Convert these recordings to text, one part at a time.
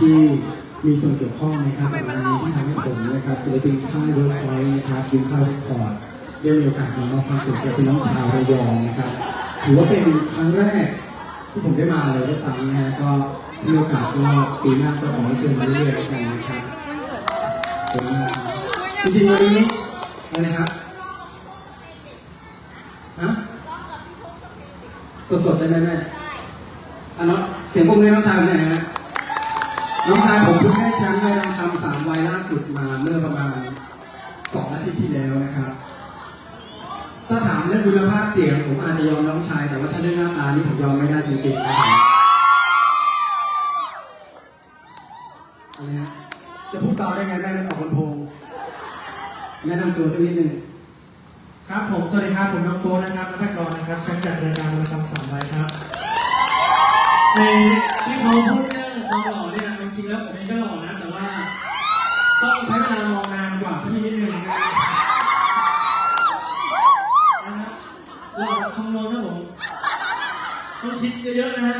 ที่มีส่วนเกี่ยวข้องนะครับกับงานนี้ที่ทำให้ผมนะครับศิลปินค่ายเวิร์กพอยต์นะครับกินข้าวเรคคอร์ดได้มีโอกาสมามอบความสุขกับพี่น้องชาวระยองนะครับ ถือว่าเป็นครั้งแรกที่ผมได้มาเลยด้วยซ้ำนะฮะก็มีโอกาสก็ปีหน้าก็ขอให้เชิญมาเรื่อยๆแล้วกันนะครับขอบคุณมากครับจริงๆวันนี้อะไรนะครับฮะสดๆได้ไหมแม่อะเนาะเสียงปรบมือให้น้องชายผมหน่อยฮะ น้องชายผมเพิ่งได้แชมป์ในรางคำสามวัยล่าสุดมาเมื่อประมาณสองอาทิตย์ที่แล้วนะครับ ถ้าถามเรื่องคุณภาพเสียงผมอาจจะยอมน้องชาย แต่ว่าถ้าเรื่องหน้าตานี่ผมยอมไม่ได้จริงๆนะครับอะไรฮะจะพูดต่อได้ไงได้มันออกลำโพงแนะนำตัวสักนิดหนึ่งครับผม สวัสดีครับ ผมน้องโฟนนะครับนักกรนะครับแชมป์จากรายการประจำสามไว้ครับในที่เขาพูดเรื่องความหล่อเนี่ย จริงๆแล้วผมเองก็หล่อนะแต่ว่า ต้องใช้เวลามองนานกว่าพี่นิดนึงนะครับนะครับหล่อแบบคำนวณนะผมต้องคิดเยอะๆนะฮะ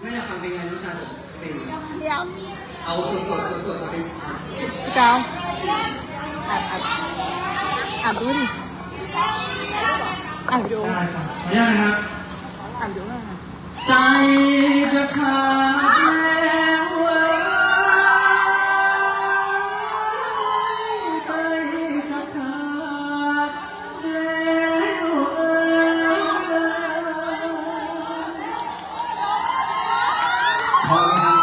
ไม่อยากฟังเพลงไงน้องชายผมเพลงเดี๋ยวเอาสดๆสดๆมาเป็นพี่เจ้าอ่านอ่านอ่านดูดิอ่านวิดีโอได้จ้ะขออนุญาตนะครับอ่านวิดีโอหน่อยค่ะใจ พอไหมครับ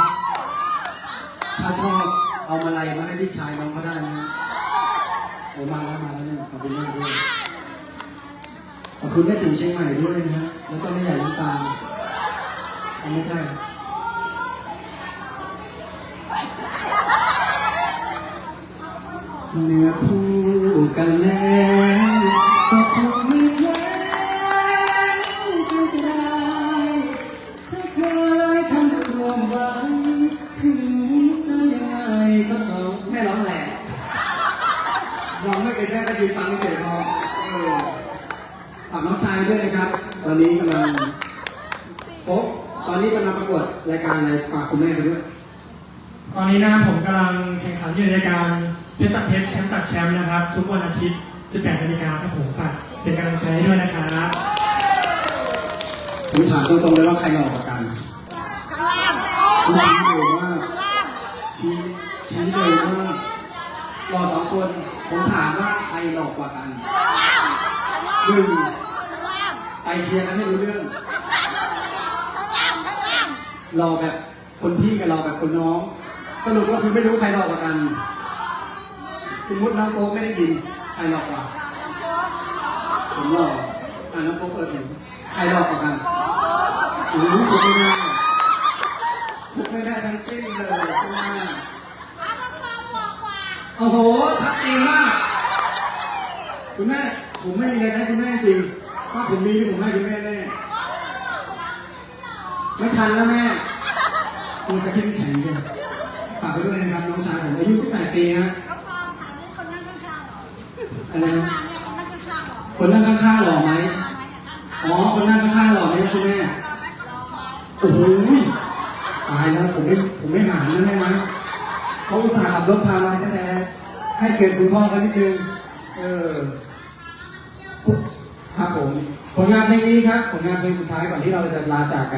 ถ้าชอบเอามาลัยมาให้พี่ชายน้องเขาได้นะโอ้มาแล้วมาแล้วเนี่ยขอบคุณมากด้วยขอบคุณแม่ถึงเชียงใหม่ด้วยนะฮะแล้วก็ไม่ใหญ่น้ำตาลเอาไม่ใช่เนื้อคู่กันแล้วำร่วมหวังถึงจะยังไงก็ต้องแม่ร้องแหละร้องไม่เป็นแม่ก็ยืนฟังเฉยๆพอเออฝากน้องชายด้วยนะครับ ตอนนี้กำลังโป๊ะตอนนี้กำลังประกวดรายการอะไรฝากคุณแม่ไปด้วย ตอนนี้นะครับผมกำลังแข่งขันอยู่ในรายการเพชรตัดเพชรแชมป์ตัดแชมป์นะครับ ทุกวันอาทิตย์ 18นาฬิกาครับผมฝากเป็นกำลังใจให้ด้วยนะครับผมถามตรงๆเลยว่าใครหล่อกว่ากันข้างล่างคุณ ชี้เลยว่าข้างล่างชี้ชี้เลยว่าหล่อสองคนผมถามว่าใครหล่อกว่ากันหนึ่งข้างล่างไปเคลียร์กันให้รู้เรื่องรอแบบคนพี่กับราแบบคนน้อง สรุปก็คือไม่รู้ใครหลอกกว่ากัน สมมติน้องโป๊ไม่ได้ยินใครหลอกกว่าผมหลอกอ่าน้องโป๊เปิดเห็นใครหลอกกว่ากันโอ้โหถูกไม่ได้ถูกไม่ได้ สิ้นเลยใช่ไหมโอ้โหชัดเจนมาก คุณแม่ ผมไม่มีอะไรให้คุณแม่จริงถ้าผมมีที่ผมให้คุณแม่แน่ ไม่ทันแล้วแม่คุณจะเข้มแข็งใช่ไหมฝากไปด้วยนะครับน้องชายผมอายุ18ปีฮะน้องฟองถามนี่คนนั่งข้างๆเหรออะไรนะข้างๆเนี่ยคนนั่งข้างๆเหรอคนนั่งข้างๆหล่อไหมมาไหมข้างอ๋อ คนนั่งข้างๆหล่อไหมนะคุณแม่ โอ้โห ตายแล้วผมไม่ผมไม่หารนะแม่นะเขาอุตส่าห์ขับรถพามาแท้ๆให้เกียรติคุณพ่อกันนิดนึงเออครับผมผลงานเพลงนี้ครับผลงานเพลงสุดท้ายก่อนที่เราจะลาจากกัน